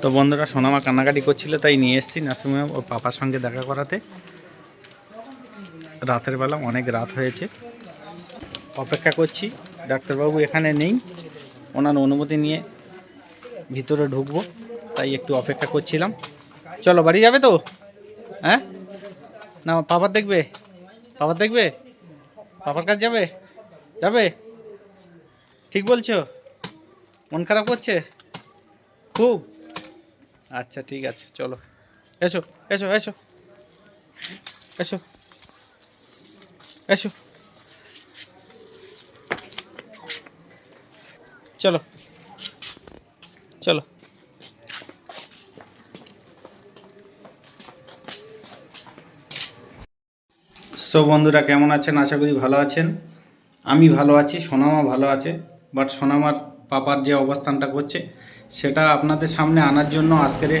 তো বন্ধুরা সোনামা কান্নাকাটি করছিল, তাই নিয়ে এসেছি নার্সিংহোমে ওর পাপার সঙ্গে দেখা করাতে। রাতের বেলা অনেক রাত হয়েছে। অপেক্ষা করছি, ডাক্তারবাবু এখানে নেই, ওনার অনুমতি নিয়ে ভিতরে ঢুকবো, তাই একটু অপেক্ষা করছিলাম। চলো, বাড়ি যাবে তো? হ্যাঁ? না, পাপার দেখবে? পাপার দেখবে? পাপার কাছে যাবে? যাবে? ঠিক বলছো? মন খারাপ করছে? খুব? আচ্ছা ঠিক আছে, চলো। এসো এসো এসো। এসো। এসো। চলো। চলো। সো বন্ধুরা, কেমন আছেন? আশা করি ভালো আছেন। আমি ভালো আছি, সোনামা ভালো আছে বাট সোনামার পাপার যে অবস্থানটা করছে সেটা আপনাদের সামনে আনার জন্য আজকের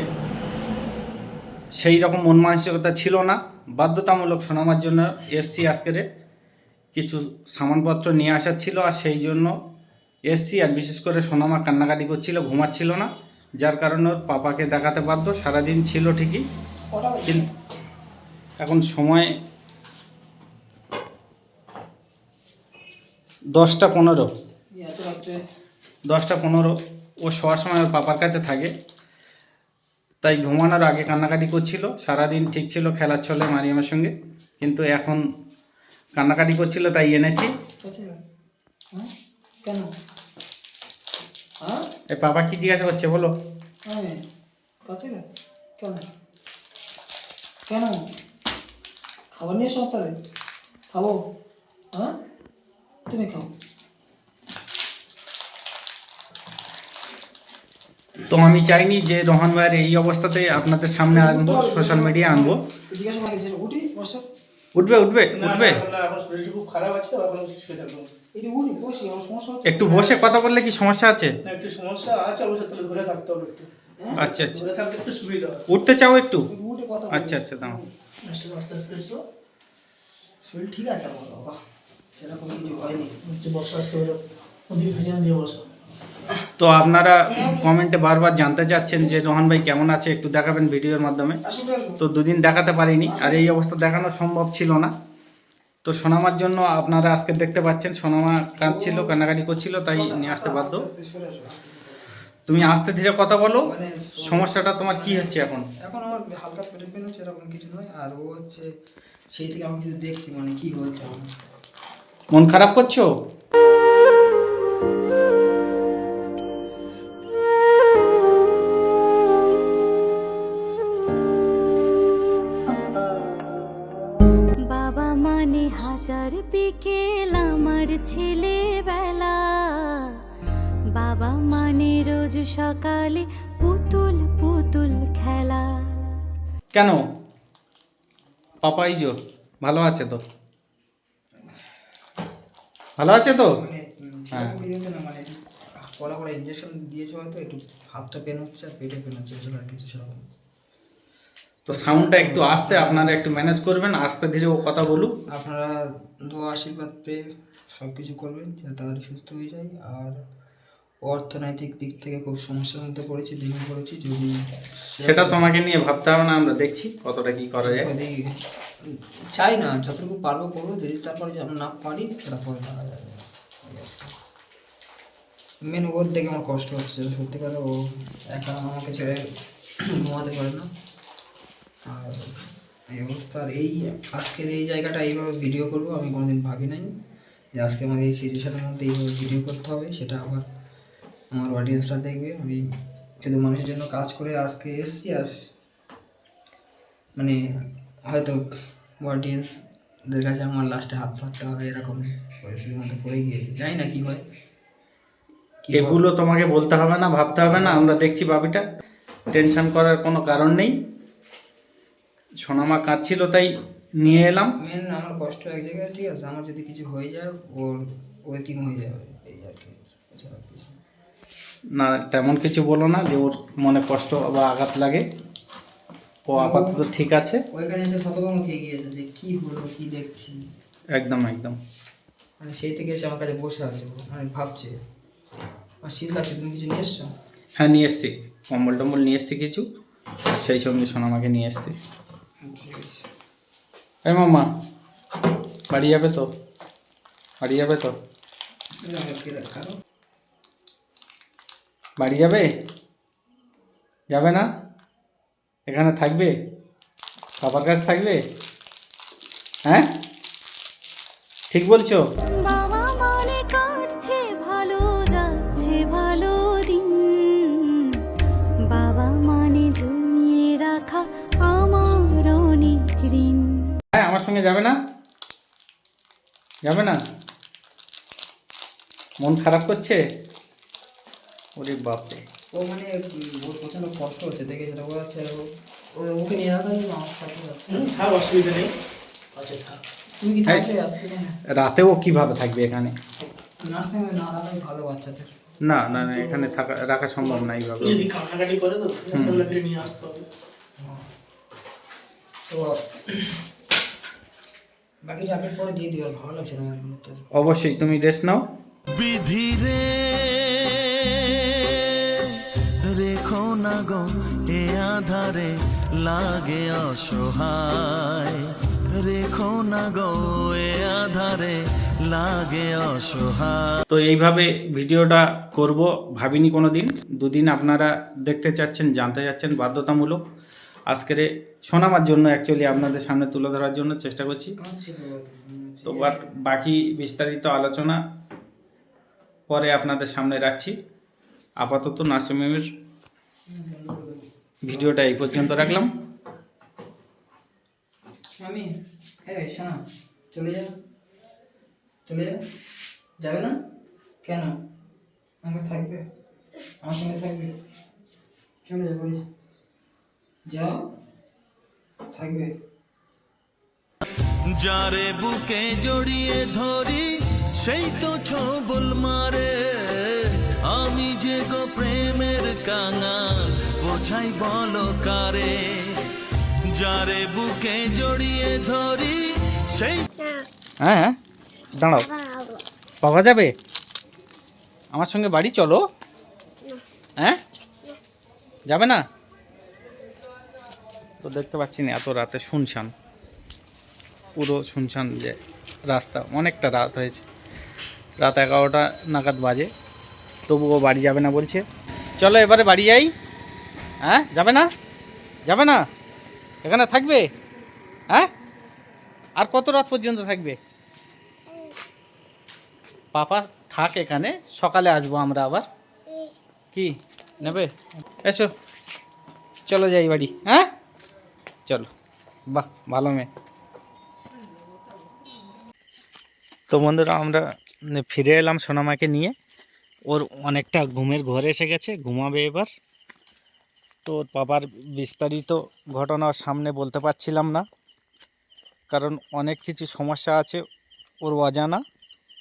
সেই রকম মন মানসিকতা ছিল না। বাধ্যতামূলক শোনামার জন্য এসছি আজকের কিছু সামানপত্র নিয়ে আসার ছিল আর সেই জন্য এসছি আর বিশেষ করে সোনামা কান্নাকাটি করছিল ঘুমাচ্ছিল না। যার কারণে ওর পাপাকে দেখাতে বাধ্য সারাদিন ছিল ঠিকই। কিন্তু এখন সময় দশটা পনেরো। দশটা পনেরো। ও শোয়ার সময় ওর পাপার কাছে থাকে। তাই ঘুমানোর আগে কান্নাকাটি করছিল। সারাদিন ঠিক ছিল খেলার ছলে মারিয়ামের সঙ্গে। কিন্তু এখন কান্নাকাটি করছিল তাই এনেছি। হ্যাঁ? কেন? হ্যাঁ কি জিজ্ঞাসা করছে বলো? কেন? কেন? খাবার নিয়ে তাহলে। খাব? হ্যাঁ? তুমি খাও। তো আমি চাইনি যে রোহন ভাইয়ের এই অবস্থাতে আপনাদের সামনে আনব সোশ্যাল মিডিয়া আনব। উঠবে উঠবে উঠবে। একটু বসে কথা বললে কি সমস্যা আছে? একটু সমস্যা আছে অবশ্য তাহলে ধরে থাকতে হবে একটু। আচ্ছা আচ্ছা। একটু সুবিধা উঠতে চাও একটু? একটু উঠে কথা আচ্ছা আচ্ছা এসো শরীর ঠিক আছে আমার বাবা। সেরকম কিছু হয়নি। হচ্ছে বসো আস্তে ওদিকে ভেজান দিয়ে বসো তো আপনারা কমেন্টে বারবার জানতে চাচ্ছেন যে রোহন ভাই কেমন আছে একটু দেখাবেন ভিডিওর মাধ্যমে। তো দুদিন দেখাতে পারিনি আর এই অবস্থা দেখানো সম্ভব ছিল না। তো সোনামার জন্য আপনারা আজকে দেখতে পাচ্ছেন সোনামা কাঁদছিল কান্নাকাটি করছিল তাই নিয়ে আসতে বাধ্য। তুমি আস্তে ধীরে কথা বলো সমস্যাটা তোমার কি হচ্ছে এখন? এখন আমার হালকা পেটের পেন হচ্ছে এরকম কিছু নয় আর ও হচ্ছে সেই থেকে আমি কিছু দেখছি মানে কি হচ্ছে। মন খারাপ করছ? বিকেল আমার ছেলেবেলা। বাবা মানে রোজ সকালে পুতুল পুতুল খেলা। কেন? পাপাই জো ভালো আছে তো? ভালো আছে তো? মানে হ্যাঁ। মানে পড়া পড়া ইঞ্জেকশন দিয়েছে হয়তো একটু হাতটা পেন হচ্ছে আর পেটে পেন হচ্ছে এছাড়া আর কিছু সেরকম তো সাউন্ডটা একটু আস্তে আপনারা একটু ম্যানেজ করবেন আস্তে ধীরে ও কথা বলুক। আপনারা দোয়া আশীর্বাদ পেয়ে সব কিছু করবেন যাতে তাড়াতাড়ি সুস্থ হয়ে যায়। আর অর্থনৈতিক দিক থেকে খুব সমস্যার মধ্যে পড়েছি ভেঙে পড়েছি যদি সেটা তোমাকে নিয়ে ভাবতে হবে না আমরা দেখছি কতটা কি করা যায়। যদি চাই না যতটুকু পারব করব যদি তারপরে যদি আমরা না পারি সেটা পরে দেখা যাবে। মেন ওর দেখে আমার কষ্ট হচ্ছে সত্যি সত্যিকার ও একা আমাকে ছেড়ে ঘুমাতে পারে না। আর এই অবস্থার এই আজকের এই জায়গাটা এইভাবে ভিডিও করব, আমি কোনোদিন ভাবি নাই যে আজকে আমার এই সিচুয়েশনের মধ্যে এইভাবে ভিডিও করতে হবে, সেটা আবার আমার অডিয়েন্সরা দেখবে। আমি শুধু মানুষের জন্য কাজ করে আজকে এসছি আস মানে হয়তো অডিয়েন্সদের কাছে আমার লাস্টে হাত পাততে হবে, এরকম পরিস্থিতির মধ্যে পড়ে গিয়েছি। জানি না কি হয় কি হয়। এগুলো তোমাকে বলতে হবে না, ভাবতে হবে না, আমরা দেখছি বাবিটা টেনশন করার কোনো কারণ নেই। সোনামা কাঁদছিল তাই নিয়ে এলাম। মেন আমার কষ্ট এক জায়গায় ঠিক আছে আমার যদি কিছু হয়ে যায় ওর ও এতিম হয়ে যাবে এই আর কি না। তেমন কিছু বলো না যে ওর মনে কষ্ট বা আঘাত লাগে। ও আপাতত ঠিক আছে। ওইখানে এসে শতভঙ্গ খেয়ে গিয়েছে যে কি হলো কি দেখছি। একদম একদম। মানে সেই থেকে এসে আমার কাছে বসে আছে মানে ভাবছে। আর শীত লাগছে তুমি কিছু নিয়ে এসছো? হ্যাঁ নিয়ে এসছি। কম্বল টম্বল নিয়ে এসছি কিছু সেই সঙ্গে সোনামাকে নিয়ে এসছি। ঠিক আছে এই মাম্মা বাড়ি যাবে তো? বাড়ি যাবে তো? বাড়ি যাবে? যাবে না? এখানে থাকবে? বাবার কাছে থাকবে? হ্যাঁ? ঠিক বলছো? আমার সঙ্গে যাবে না? যাবে না? মন খারাপ করছে? ওরে বাপরে। ও মানে ওর প্রচণ্ড কষ্ট হচ্ছে দেখে যেটা বোঝা যাচ্ছে ও- ও- ওকে নিয়ে যাওয়া আমার সাথে যাচ্ছে। থাক অসুবিধা নেই। আচ্ছা থাক। তুমি কি। থাকবে? আজকে কেন? রাতেও কীভাবে থাকবে এখানে? নার্সিং না রাখাই ভালো বাচ্চাদের। না না না এখানে থাকা রাখা সম্ভব না এইভাবে। যদি কান্নাকাটি করে তো তাহলে নিয়ে আসতে হবে তো বাকিটা আপডেট পরে দিয়ে দিও ভালো লাগছে না অবশ্যই তুমি রেস্ট নাও। বিধিরে রেখো না গো এ আধারে লাগে অসহায়। রেখো না গো এ আধারে লাগে অসহায়। তো এইভাবে ভিডিওটা করব ভাবিনি কোনো দিন দুদিন আপনারা দেখতে চাচ্ছেন জানতে চাচ্ছেন বাধ্যতামূলক। আজকের শোনাবার জন্য অ্যাকচুয়ালি আপনাদের সামনে তুলে ধরার জন্য চেষ্টা করছি। তো বাট বাকি বিস্তারিত আলোচনা পরে আপনাদের সামনে রাখছি। আপাতত নার্সিংহোমের ভিডিওটা এই পর্যন্ত রাখলাম। আমি শোনা চলে যা। চলে যা। যাবে না? কেন? থাকবে। আমার সঙ্গে থাকবে। চলে যা বলি যাও থাকবে। যারে বুকে জড়িয়ে ধরি সেই তো ছবল মারে। আমি যে গো প্রেমের কাঙাল বোঝাই বলো কারে। যারে বুকে জড়িয়ে ধরি সেই হ্যাঁ হ্যাঁ দাঁড়াও। পাওয়া যাবে? আমার সঙ্গে বাড়ি চলো। হ্যাঁ? যাবে না? তো দেখতে পাচ্ছি না এত রাতে শুনশান। পুরো শুনশান যে রাস্তা অনেকটা রাত হয়েছে। রাত এগারোটা নাগাদ বাজে। তবুও বাড়ি যাবে না বলছে। চলো এবারে বাড়ি যাই। হ্যাঁ যাবে না? যাবে না? এখানে থাকবে? হ্যাঁ? আর কত রাত পর্যন্ত থাকবে? পাপা থাক এখানে সকালে আসব আমরা আবার। কি? নেবে? এসো। চলো যাই বাড়ি। হ্যাঁ? চলো, বাহ, ভালো মেয়ে। তো বন্ধুরা, আমরা ফিরে এলাম সোনামাকে নিয়ে। ওর অনেকটা ঘুমের ঘর এসে গেছে, ঘুমাবে এবার। তো ওর বাবার বিস্তারিত ঘটনা সামনে বলতে পারছিলাম না, কারণ অনেক কিছু সমস্যা আছে ওর অজানা,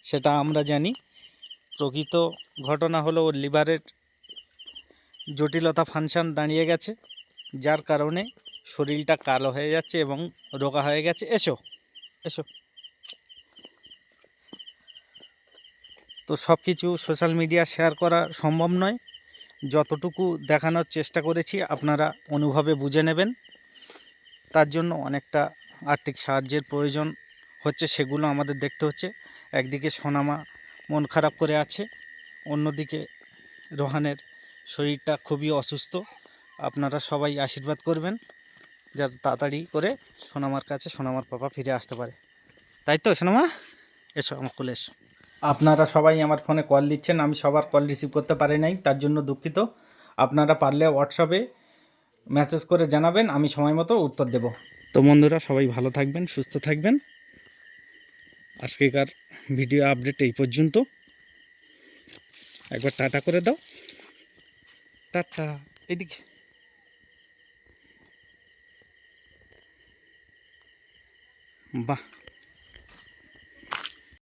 সেটা আমরা জানি। প্রকৃত ঘটনা হলো ওর লিভারের জটিলতা ফাংশন দাঁড়িয়ে গেছে, যার কারণে শরীরটা কালো হয়ে যাচ্ছে এবং রোগা হয়ে গেছে। এসো এসো। তো সব কিছু সোশ্যাল মিডিয়া শেয়ার করা সম্ভব নয়। যতটুকু দেখানোর চেষ্টা করেছি, আপনারা অনুভবে বুঝে নেবেন। তার জন্য অনেকটা আর্থিক সাহায্যের প্রয়োজন হচ্ছে, সেগুলো আমাদের দেখতে হচ্ছে। একদিকে সোনামা মন খারাপ করে আছে, অন্যদিকে রোহানের শরীরটা খুবই অসুস্থ। আপনারা সবাই আশীর্বাদ করবেন। যাতে তাড়াতাড়ি করে সোনামার কাছে সোনামার পাপা ফিরে আসতে পারে। তাই তো সোনামা? এসো আমার কোলে এসো। আপনারা সবাই আমার ফোনে কল দিচ্ছেন আমি সবার কল রিসিভ করতে পারি নাই তার জন্য দুঃখিত। আপনারা পারলে হোয়াটসঅ্যাপে মেসেজ করে জানাবেন আমি সময় মতো উত্তর দেব। তো বন্ধুরা সবাই ভালো থাকবেন সুস্থ থাকবেন। আজকেকার ভিডিও আপডেট এই পর্যন্ত। একবার টাটা করে দাও। টাটা এদিকে। বাহ